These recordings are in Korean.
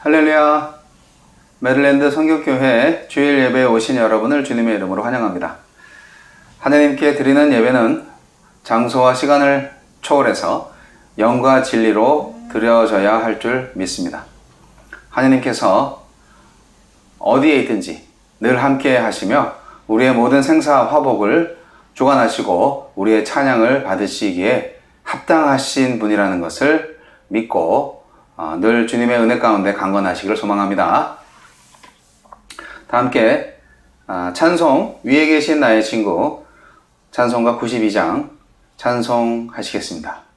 할렐루야. 메릴랜드 성교교회 주일 예배에 오신 여러분을 주님의 이름으로 환영합니다. 하나님께 드리는 예배는 장소와 시간을 초월해서 영과 진리로 드려져야 할 줄 믿습니다. 하나님께서 어디에 있든지 늘 함께 하시며 우리의 모든 생사 화복을 주관하시고 우리의 찬양을 받으시기에 합당하신 분이라는 것을 믿고 어, 늘 주님의 은혜 가운데 강건하시기를 소망합니다. 다 함께 아, 찬송 위에 계신 나의 친구 찬송가 92장 찬송 하시겠습니다.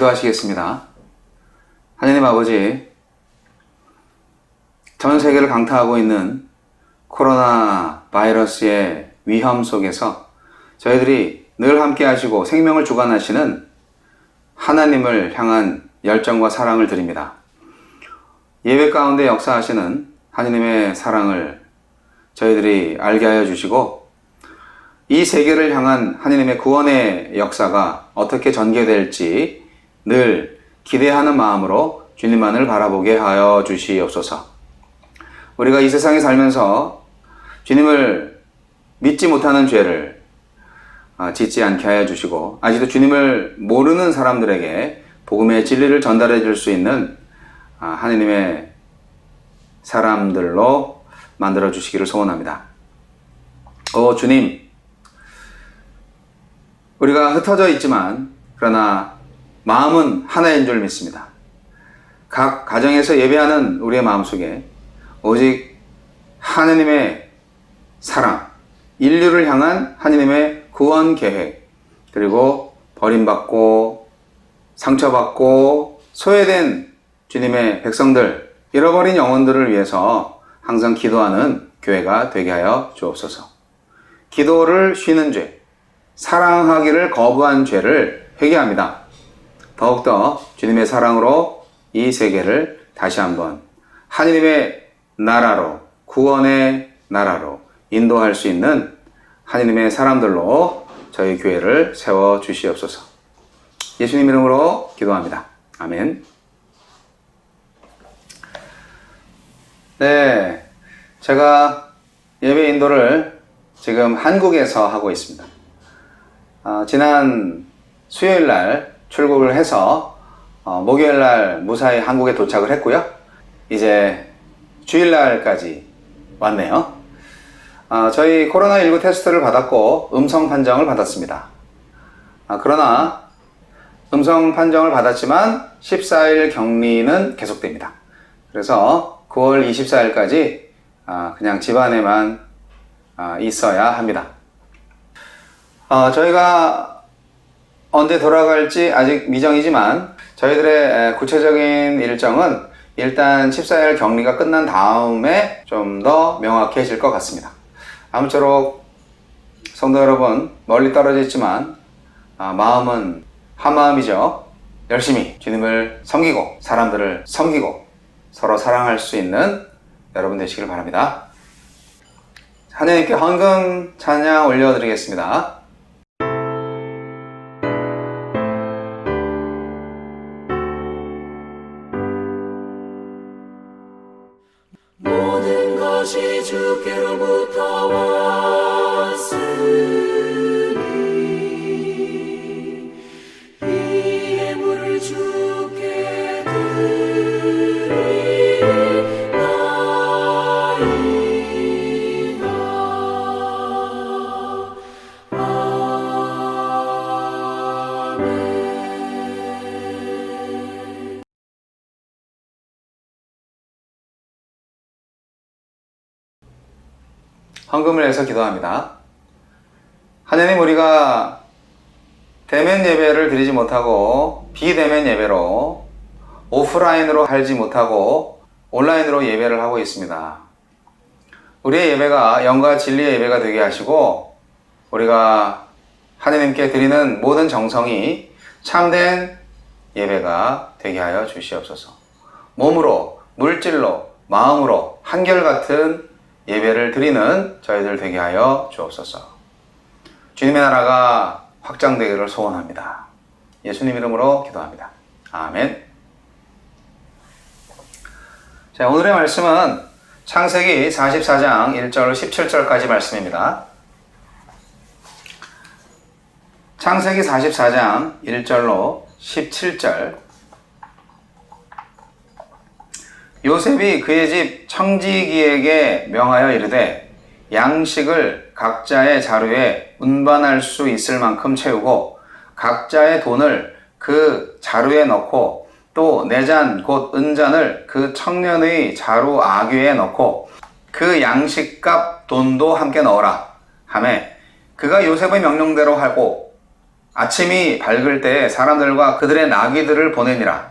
기도하시겠습니다. 하나님 아버지, 전 세계를 강타하고 있는 코로나 바이러스의 위험 속에서 저희들이 늘 함께 하시고 생명을 주관하시는 하나님을 향한 열정과 사랑을 드립니다. 예배 가운데 역사하시는 하나님의 사랑을 저희들이 알게 하여 주시고 이 세계를 향한 하나님의 구원의 역사가 어떻게 전개될지 늘 기대하는 마음으로 주님만을 바라보게 하여 주시옵소서. 우리가 이 세상에 살면서 주님을 믿지 못하는 죄를 아, 짓지 않게 하여 주시고 아직도 주님을 모르는 사람들에게 복음의 진리를 전달해 줄 수 있는 아, 하나님의 사람들로 만들어 주시기를 소원합니다. 오 주님, 우리가 흩어져 있지만 그러나 마음은 하나인 줄 믿습니다. 각 가정에서 예배하는 우리의 마음속에 오직 하나님의 사랑, 인류를 향한 하나님의 구원 계획, 그리고 버림받고 상처받고 소외된 주님의 백성들, 잃어버린 영혼들을 위해서 항상 기도하는 교회가 되게 하여 주옵소서. 기도를 쉬는 죄, 사랑하기를 거부한 죄를 회개합니다. 더욱더 주님의 사랑으로 이 세계를 다시 한번 하느님의 나라로, 구원의 나라로 인도할 수 있는 하느님의 사람들로 저희 교회를 세워 주시옵소서. 예수님 이름으로 기도합니다. 아멘. 네. 제가 예배 인도를 지금 한국에서 하고 있습니다. 아, 지난 수요일 날 출국을 해서 어, 목요일 날 무사히 한국에 도착을 했고요. 이제 주일 날까지 왔네요. 아, 저희 코로나19 테스트를 받았고 음성 판정을 받았습니다. 아, 그러나 음성 판정을 받았지만 14일 격리는 계속됩니다. 그래서 9월 24일까지 아, 그냥 집안에만 아, 있어야 합니다. 어, 저희가 언제 돌아갈지 아직 미정이지만 저희들의 에, 구체적인 일정은 일단 14일 격리가 끝난 다음에 좀 더 명확해질 것 같습니다. 아무쪼록 성도 여러분 멀리 떨어져 있지만 아, 마음은 한 마음이죠. 열심히 주님을 섬기고 사람들을 섬기고 서로 사랑할 수 있는 여러분 되시길 바랍니다. 하나님께 헌금 찬양 올려드리겠습니다. 주께로부터 헌금을 해서 기도합니다. 하나님 우리가 대면 예배를 드리지 못하고 비대면 예배로 오프라인으로 하지 못하고 온라인으로 예배를 하고 있습니다. 우리의 예배가 영과 진리의 예배가 되게 하시고 우리가 하나님께 드리는 모든 정성이 참된 예배가 되게 하여 주시옵소서. 몸으로, 물질로, 마음으로 한결같은 예배를 드리는 저희들 되게 하여 주옵소서. 주님의 나라가 확장되기를 소원합니다. 예수님 이름으로 기도합니다. 아멘. 자, 오늘의 말씀은 창세기 44장 1절 17절까지 말씀입니다. 창세기 44장 1절로 17절 요셉이 그의 집 청지기에게 명하여 이르되 양식을 각자의 자루에 운반할 수 있을 만큼 채우고 각자의 돈을 그 자루에 넣고 또 내잔 곧 은잔을 그 청년의 자루 아귀에 넣고 그 양식값 돈도 함께 넣어라. 하매 그가 요셉의 명령대로 하고 아침이 밝을 때에 사람들과 그들의 나귀들을 보내니라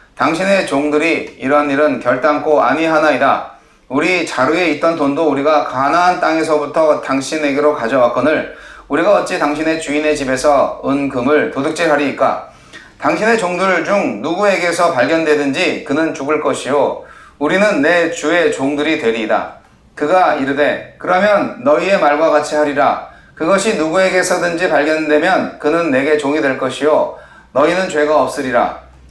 당신의 종들이 이런 일은 결단코 아니하나이다. 우리 자루에 있던 돈도 우리가 가나안 땅에서부터 당신에게로 가져왔거늘 우리가 어찌 당신의 주인의 집에서 은금을 도둑질하리이까? 당신의 종들 중 누구에게서 발견되든지 그는 죽을 것이요. 우리는 내 주의 종들이 되리이다. 그가 이르되 그러면 너희의 말과 같이 하리라. 그것이 누구에게서든지 발견되면 그는 내게 종이 될 것이요. 너희는 죄가 없으리라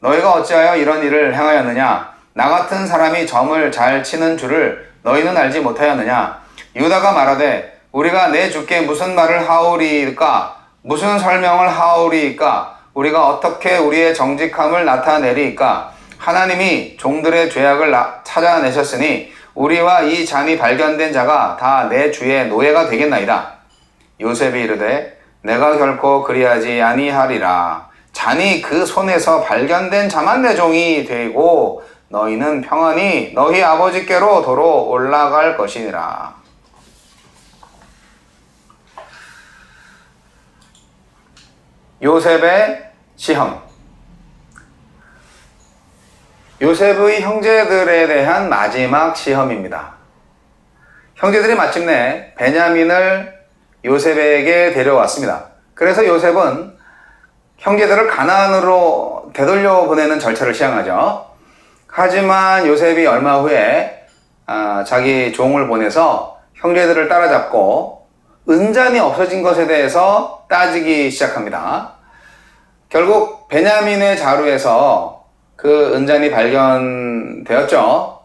너희가 어찌하여 이런 일을 행하였느냐? 나 같은 사람이 점을 잘 치는 줄을 너희는 알지 못하였느냐? 유다가 말하되 우리가 내 주께 무슨 말을 하오리까? 무슨 설명을 하오리까? 우리가 어떻게 우리의 정직함을 나타내리까? 하나님이 종들의 죄악을 나- 찾아내셨으니 우리와 이 잔이 발견된 자가 다 내 주의 노예가 되겠나이다. 요셉이 이르되 내가 결코 그리하지 아니하리라. 잔이 그 손에서 발견된 자만 내 종이 되고 너희는 평안히 너희 아버지께로 도로 올라갈 것이니라. 요셉의 시험. 요셉의 형제들에 대한 마지막 시험입니다. 형제들이 마침내 베냐민을 요셉에게 데려왔습니다. 그래서 요셉은 형제들을 가나안으로 되돌려 보내는 절차를 시행하죠. 하지만 요셉이 얼마 후에 아, 자기 종을 보내서 형제들을 따라잡고 은잔이 없어진 것에 대해서 따지기 시작합니다. 결국 베냐민의 자루에서 그 은잔이 발견되었죠.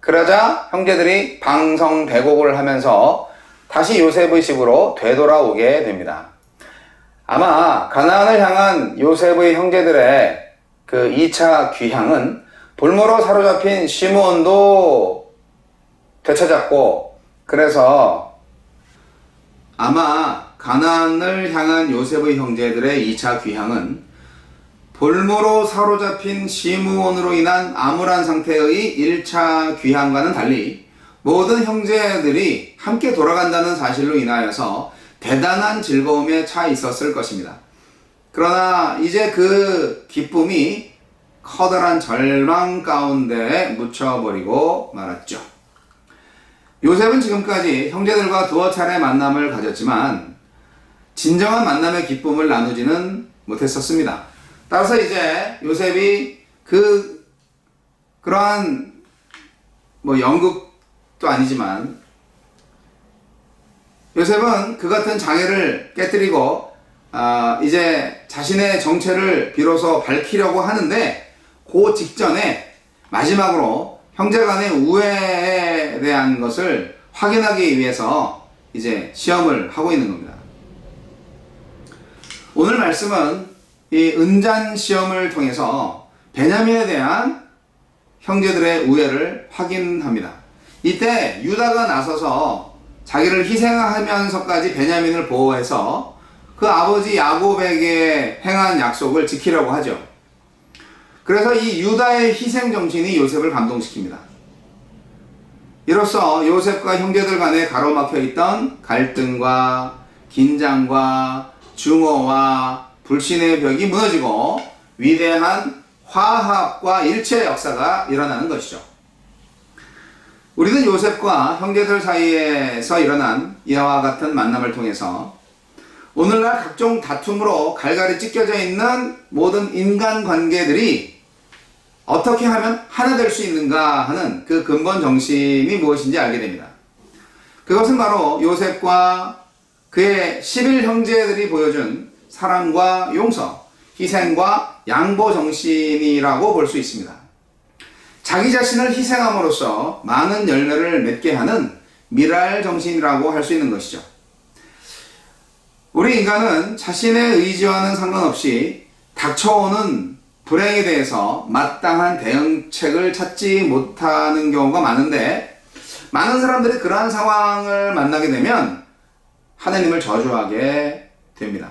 그러자 형제들이 방성대곡을 하면서 다시 요셉의 집으로 되돌아오게 됩니다. 아마 가나안을 향한 요셉의 형제들의 그 2차 귀향은 볼모로 사로잡힌 시므온도 되찾았고 그래서 아마 가나안을 향한 요셉의 형제들의 2차 귀향은 볼모로 사로잡힌 시므온으로 인한 암울한 상태의 1차 귀향과는 달리 모든 형제들이 함께 돌아간다는 사실로 인하여서 대단한 즐거움에 차 있었을 것입니다. 그러나 이제 그 기쁨이 커다란 절망 가운데 묻혀버리고 말았죠. 요셉은 지금까지 형제들과 두어 차례 만남을 가졌지만 진정한 만남의 기쁨을 나누지는 못했었습니다. 따라서 이제 요셉이 그 그러한 뭐 연극도 아니지만 요셉은 그 같은 장애를 깨뜨리고 아, 이제 자신의 정체를 비로소 밝히려고 하는데 그 직전에 마지막으로 형제 간의 우애에 대한 것을 확인하기 위해서 이제 시험을 하고 있는 겁니다. 오늘 말씀은 이 은잔 시험을 통해서 베냐민에 대한 형제들의 우애를 확인합니다. 이때 유다가 나서서 자기를 희생하면서까지 베냐민을 보호해서 그 아버지 야곱에게 행한 약속을 지키려고 하죠. 그래서 이 유다의 희생 정신이 요셉을 감동시킵니다. 이로써 요셉과 형제들 간에 가로막혀 있던 갈등과 긴장과 증오와 불신의 벽이 무너지고 위대한 화합과 일체의 역사가 일어나는 것이죠. 우리는 요셉과 형제들 사이에서 일어난 이와 같은 만남을 통해서 오늘날 각종 다툼으로 갈갈이 찢겨져 있는 모든 인간 관계들이 어떻게 하면 하나 될 수 있는가 하는 그 근본 정신이 무엇인지 알게 됩니다. 그것은 바로 요셉과 그의 11 형제들이 보여준 사랑과 용서, 희생과 양보 정신이라고 볼 수 있습니다. 자기 자신을 희생함으로써 많은 열매를 맺게 하는 미랄 정신이라고 할 수 있는 것이죠. 우리 인간은 자신의 의지와는 상관없이 닥쳐오는 불행에 대해서 마땅한 대응책을 찾지 못하는 경우가 많은데 많은 사람들이 그러한 상황을 만나게 되면 하나님을 저주하게 됩니다.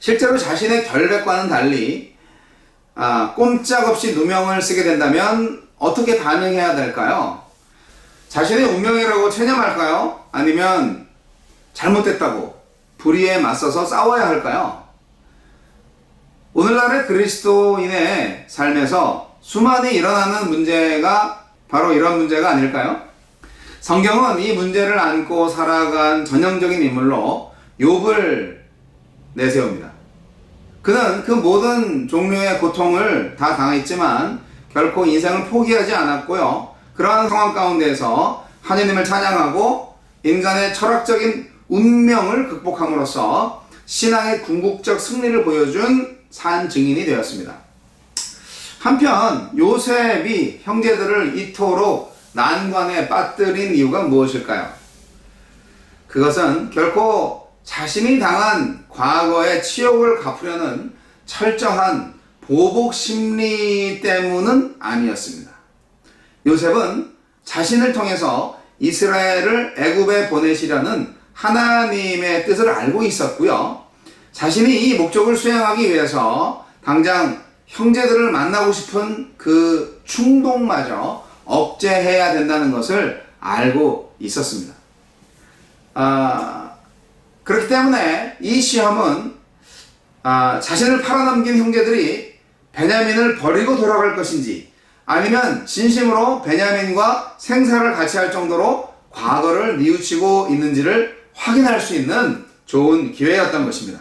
실제로 자신의 결백과는 달리 아, 꼼짝없이 누명을 쓰게 된다면 어떻게 반응해야 될까요? 자신의 운명이라고 체념할까요? 아니면 잘못됐다고 불의에 맞서서 싸워야 할까요? 오늘날의 그리스도인의 삶에서 수많이 일어나는 문제가 바로 이런 문제가 아닐까요? 성경은 이 문제를 안고 살아간 전형적인 인물로 욥을 내세웁니다. 그는 그 모든 종류의 고통을 다 당했지만 결코 인생을 포기하지 않았고요. 그러한 상황 가운데에서 하느님을 찬양하고 인간의 철학적인 운명을 극복함으로써 신앙의 궁극적 승리를 보여준 산 증인이 되었습니다. 한편 요셉이 형제들을 이토록 난관에 빠뜨린 이유가 무엇일까요? 그것은 결코 자신이 당한 과거의 치욕을 갚으려는 철저한 보복 심리 때문은 아니었습니다. 요셉은 자신을 통해서 이스라엘을 애굽에 보내시려는 하나님의 뜻을 알고 있었고요. 자신이 이 목적을 수행하기 위해서 당장 형제들을 만나고 싶은 그 충동마저 억제해야 된다는 것을 알고 있었습니다. 아, 그렇기 때문에 이 시험은 아, 자신을 팔아넘긴 형제들이 베냐민을 버리고 돌아갈 것인지 아니면 진심으로 베냐민과 생사를 같이 할 정도로 과거를 뉘우치고 있는지를 확인할 수 있는 좋은 기회였던 것입니다.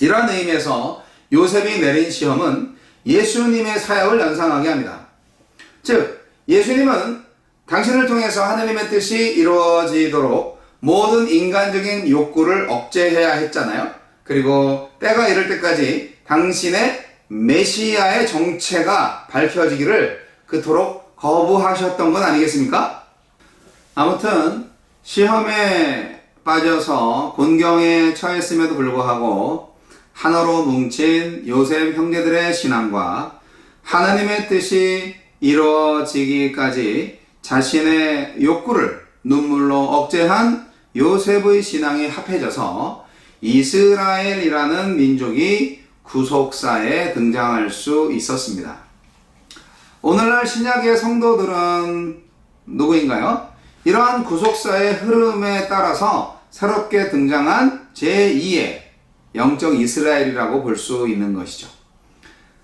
이러한 의미에서 요셉이 내린 시험은 예수님의 사역을 연상하게 합니다. 즉, 예수님은 당신을 통해서 하느님의 뜻이 이루어지도록 모든 인간적인 욕구를 억제해야 했잖아요. 그리고 때가 이를 때까지 당신의 메시아의 정체가 밝혀지기를 그토록 거부하셨던 건 아니겠습니까? 아무튼 시험에 빠져서 곤경에 처했음에도 불구하고 하나로 뭉친 요셉 형제들의 신앙과 하나님의 뜻이 이루어지기까지 자신의 욕구를 눈물로 억제한 요셉의 신앙이 합해져서 이스라엘이라는 민족이 구속사에 등장할 수 있었습니다. 오늘날 신약의 성도들은 누구인가요? 이러한 구속사의 흐름에 따라서 새롭게 등장한 제2의 영적 이스라엘이라고 볼 수 있는 것이죠.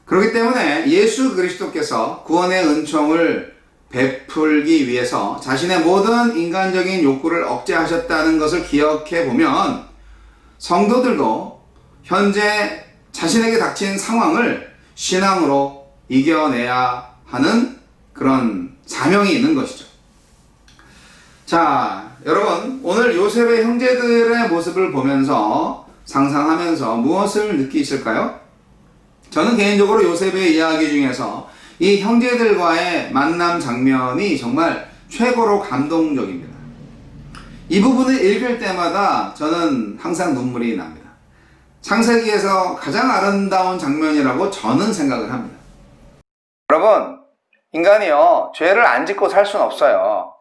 그렇기 때문에 예수 그리스도께서 구원의 은총을 베풀기 위해서 자신의 모든 인간적인 욕구를 억제하셨다는 것을 기억해 보면 성도들도 현재 자신에게 닥친 상황을 신앙으로 이겨내야 하는 그런 사명이 있는 것이죠. 자, 여러분, 오늘 요셉의 형제들의 모습을 보면서 상상하면서 무엇을 느끼실까요? 저는 개인적으로 요셉의 이야기 중에서 이 형제들과의 만남 장면이 정말 최고로 감동적입니다. 이 부분을 읽을 때마다 저는 항상 눈물이 납니다. 창세기에서 가장 아름다운 장면이라고 저는 생각을 합니다. 여러분, 인간이요, 죄를 안 짓고 살 수는 없어요.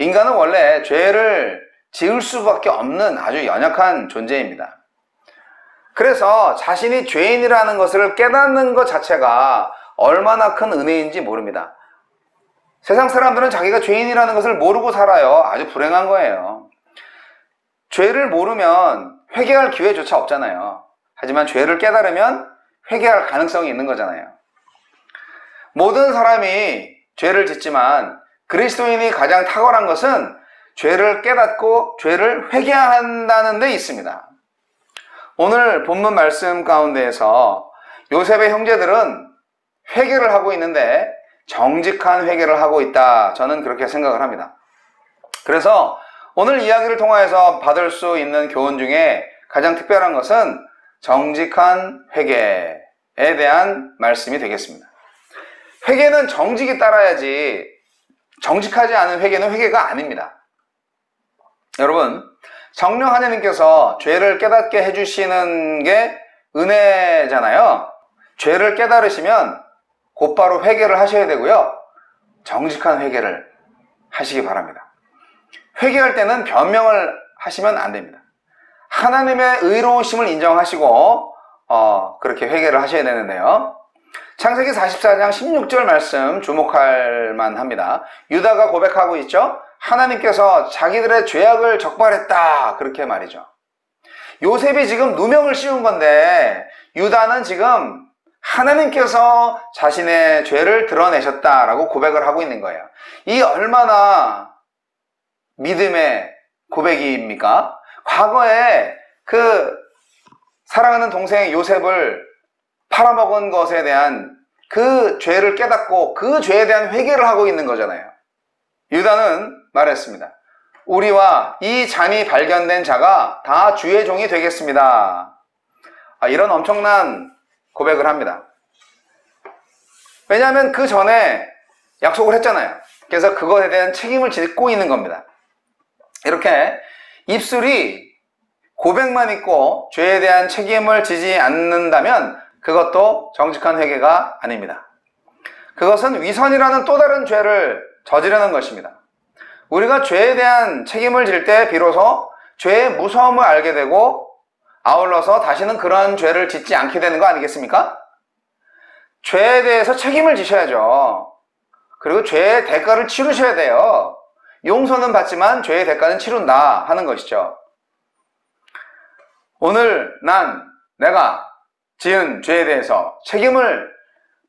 인간은 원래 죄를 지을 수밖에 없는 아주 연약한 존재입니다. 그래서 자신이 죄인이라는 것을 깨닫는 것 자체가 얼마나 큰 은혜인지 모릅니다. 세상 사람들은 자기가 죄인이라는 것을 모르고 살아요. 아주 불행한 거예요. 죄를 모르면 회개할 기회조차 없잖아요. 하지만 죄를 깨달으면 회개할 가능성이 있는 거잖아요. 모든 사람이 죄를 짓지만 그리스도인이 가장 탁월한 것은 죄를 깨닫고 죄를 회개한다는 데 있습니다. 오늘 본문 말씀 가운데에서 요셉의 형제들은 회개를 하고 있는데 정직한 회개를 하고 있다. 저는 그렇게 생각을 합니다. 그래서 오늘 이야기를 통하여서 받을 수 있는 교훈 중에 가장 특별한 것은 정직한 회개에 대한 말씀이 되겠습니다. 회개는 정직이 따라야지 정직하지 않은 회개는 회개가 아닙니다. 여러분, 성령 하나님께서 죄를 깨닫게 해주시는 게 은혜잖아요. 죄를 깨달으시면 곧바로 회개를 하셔야 되고요. 정직한 회개를 하시기 바랍니다. 회개할 때는 변명을 하시면 안 됩니다. 하나님의 의로우심을 인정하시고 어, 그렇게 회개를 하셔야 되는데요. 창세기 44장 16절 말씀 주목할 만합니다. 유다가 고백하고 있죠. 하나님께서 자기들의 죄악을 적발했다. 그렇게 말이죠. 요셉이 지금 누명을 씌운 건데 유다는 지금 하나님께서 자신의 죄를 드러내셨다라고 고백을 하고 있는 거예요. 이 얼마나 믿음의 고백입니까? 과거에 그 사랑하는 동생 요셉을 팔아먹은 것에 대한 그 죄를 깨닫고 그 죄에 대한 회개를 하고 있는 거잖아요. 유다는 말했습니다. 우리와 이 잔이 발견된 자가 다 주의 종이 되겠습니다. 아, 이런 엄청난 고백을 합니다. 왜냐하면 그 전에 약속을 했잖아요. 그래서 그것에 대한 책임을 짓고 있는 겁니다. 이렇게 입술이 고백만 있고 죄에 대한 책임을 지지 않는다면 그것도 정직한 회개가 아닙니다. 그것은 위선이라는 또 다른 죄를 저지르는 것입니다. 우리가 죄에 대한 책임을 질 때 비로소 죄의 무서움을 알게 되고 아울러서 다시는 그런 죄를 짓지 않게 되는 거 아니겠습니까? 죄에 대해서 책임을 지셔야죠. 그리고 죄의 대가를 치르셔야 돼요. 용서는 받지만 죄의 대가는 치른다 하는 것이죠. 오늘 난 내가 지은 죄에 대해서 책임을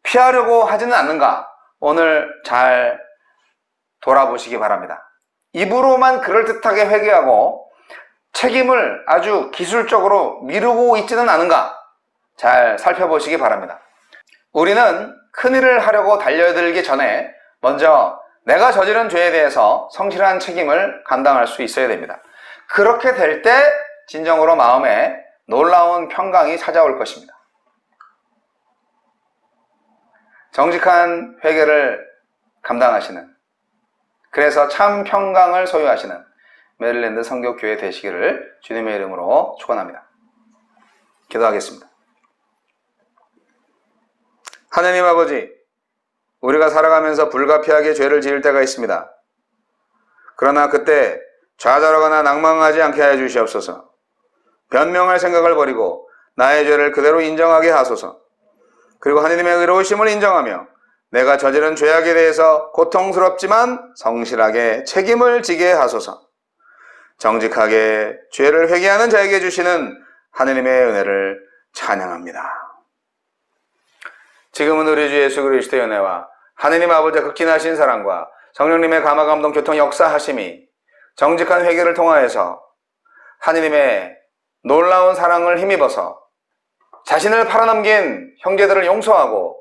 피하려고 하지는 않는가? 오늘 잘 돌아보시기 바랍니다. 입으로만 그럴듯하게 회개하고 책임을 아주 기술적으로 미루고 있지는 않은가? 잘 살펴보시기 바랍니다. 우리는 큰일을 하려고 달려들기 전에 먼저 내가 저지른 죄에 대해서 성실한 책임을 감당할 수 있어야 됩니다. 그렇게 될 때 진정으로 마음에 놀라운 평강이 찾아올 것입니다. 정직한 회개를 감당하시는 그래서 참 평강을 소유하시는 메릴랜드 성교교회 되시기를 주님의 이름으로 축원합니다. 기도하겠습니다. 하나님 아버지, 우리가 살아가면서 불가피하게 죄를 지을 때가 있습니다. 그러나 그때 좌절하거나 낭망하지 않게 하여 주시옵소서. 변명할 생각을 버리고 나의 죄를 그대로 인정하게 하소서. 그리고 하느님의 의로우심을 인정하며 내가 저지른 죄악에 대해서 고통스럽지만 성실하게 책임을 지게 하소서. 정직하게 죄를 회개하는 자에게 주시는 하느님의 은혜를 찬양합니다. 지금은 우리 주 예수 그리스도의 은혜와 하느님 아버지의 극진하신 사랑과 성령님의 감화 감동 교통 역사하심이 정직한 회개를 통하여서 하느님의 놀라운 사랑을 힘입어서 자신을 팔아넘긴 형제들을 용서하고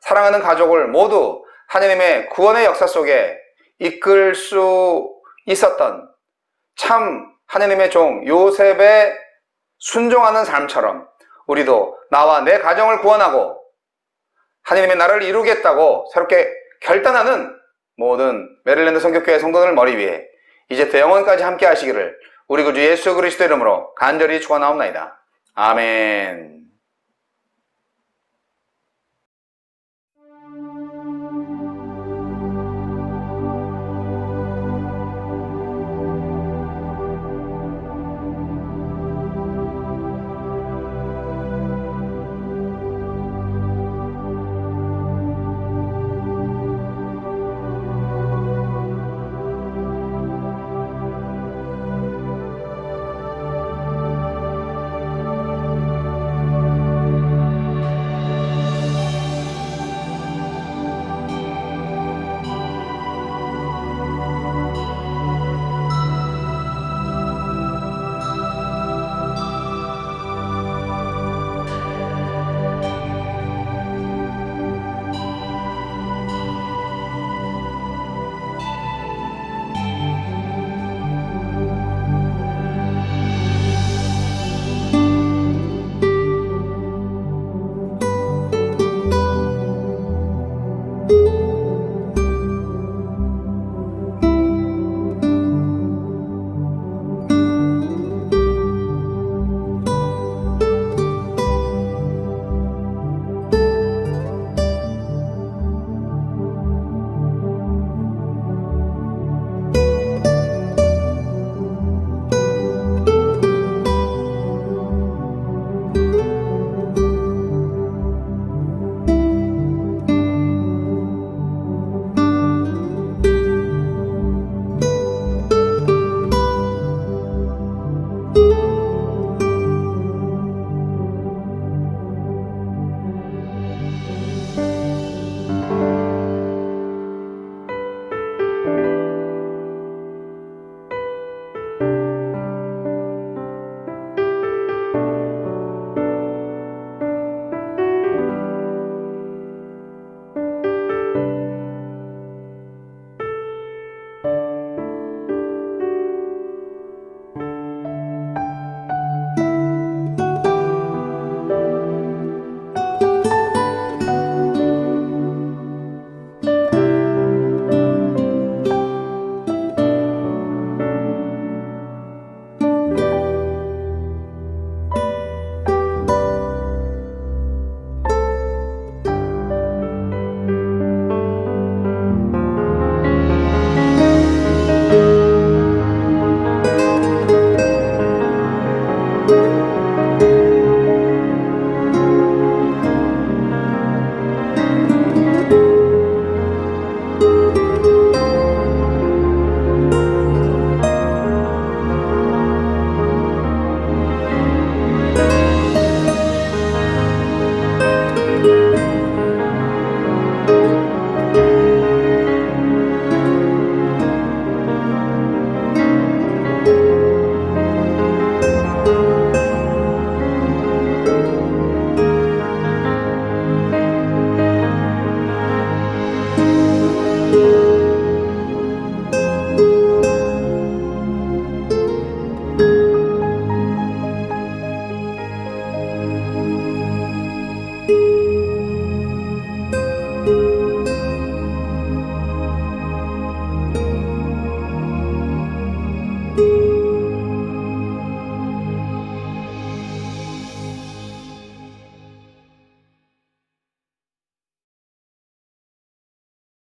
사랑하는 가족을 모두 하느님의 구원의 역사 속에 이끌 수 있었던 참 하느님의 종 요셉의 순종하는 삶처럼 우리도 나와 내 가정을 구원하고 하느님의 나라를 이루겠다고 새롭게 결단하는 모든 메릴랜드 성교교회 성도들 머리 위에 이제부터 영원까지 함께 하시기를 우리 구주 예수 그리스도 이름으로 간절히 축원하옵나이다. 아멘.